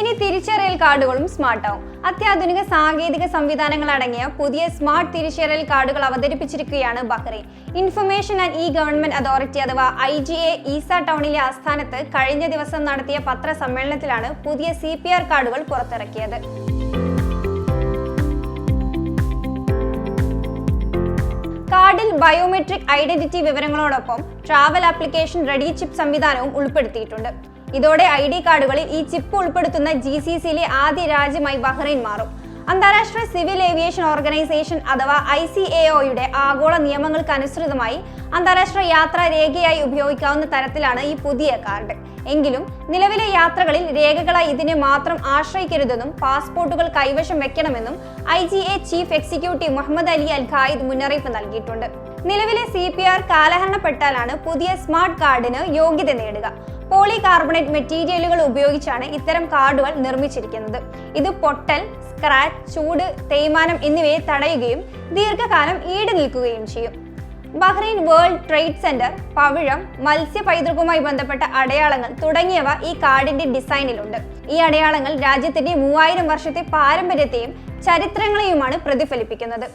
ഇനി തിരിച്ചറിയൽ കാർഡുകളും സ്മാർട്ടാവും അത്യാധുനിക സാങ്കേതിക സംവിധാനങ്ങൾ അടങ്ങിയ പുതിയ സ്മാർട്ട് തിരിച്ചറിയൽ കാർഡുകൾ അവതരിപ്പിച്ചിരിക്കുകയാണ് Bahrain information and e government authority അഥവാ ഐ ജി എ ഈസ ടൗണിലെ ആസ്ഥാനത്ത് കഴിഞ്ഞ ദിവസം നടത്തിയ പത്രസമ്മേളനത്തിലാണ് പുതിയ സി പി ആർ കാർഡുകൾ പുറത്തിറക്കിയത്. കാർഡിൽ ബയോമെട്രിക് ഐഡന്റിറ്റി വിവരങ്ങളോടൊപ്പം ട്രാവൽ ആപ്ലിക്കേഷൻ റെഡി ചിപ്പ് സംവിധാനവും ഉൾപ്പെടുത്തിയിട്ടുണ്ട്. ഇതോടെ ഐ ഡി കാർഡുകളിൽ ഈ ചിപ്പ് ഉൾപ്പെടുത്തുന്ന ജി സി സിയിലെ ആദ്യ രാജ്യമായി ബഹ്റൈൻ മാറും. അന്താരാഷ്ട്ര സിവിൽ ഏവിയേഷൻ ഓർഗനൈസേഷൻ അഥവാ ഐ സി എ ഒയുടെ ആഗോള നിയമങ്ങൾക്കനുസൃതമായി അന്താരാഷ്ട്ര യാത്രാ രേഖയായി ഉപയോഗിക്കാവുന്ന തരത്തിലാണ് ഈ പുതിയ കാർഡ്. എങ്കിലും നിലവിലെ യാത്രകളിൽ രേഖകളായി ഇതിനെ മാത്രം ആശ്രയിക്കരുതെന്നും പാസ്പോർട്ടുകൾ കൈവശം വെക്കണമെന്നും I G A chief executive Mohammed Ali Al Qaed മുന്നറിയിപ്പ് നൽകിയിട്ടുണ്ട്. നിലവിലെ സി പി ആർ കാലഹരണപ്പെട്ടാലാണ് പുതിയ സ്മാർട്ട് കാർഡിന് യോഗ്യത നേടുക. പോളി കാർബണേറ്റ് മെറ്റീരിയലുകൾ ഉപയോഗിച്ചാണ് ഇത്തരം കാർഡുകൾ നിർമ്മിച്ചിരിക്കുന്നത്. ഇത് പൊട്ടൽ സ്ക്രാച്ച് ചൂട് തേയ്മാനം എന്നിവയെ തടയുകയും ദീർഘകാലം ഈട് നിൽക്കുകയും ചെയ്യും. ബഹ്റൈൻ വേൾഡ് ട്രേഡ് സെന്റർ പവിഴം മത്സ്യ പൈതൃകവുമായി ബന്ധപ്പെട്ട അടയാളങ്ങൾ തുടങ്ങിയവ ഈ കാർഡിന്റെ ഡിസൈനിലുണ്ട്. ഈ അടയാളങ്ങൾ രാജ്യത്തിന്റെ മൂവായിരം വർഷത്തെ പാരമ്പര്യത്തെയും ചരിത്രങ്ങളെയുമാണ് പ്രതിഫലിപ്പിക്കുന്നത്.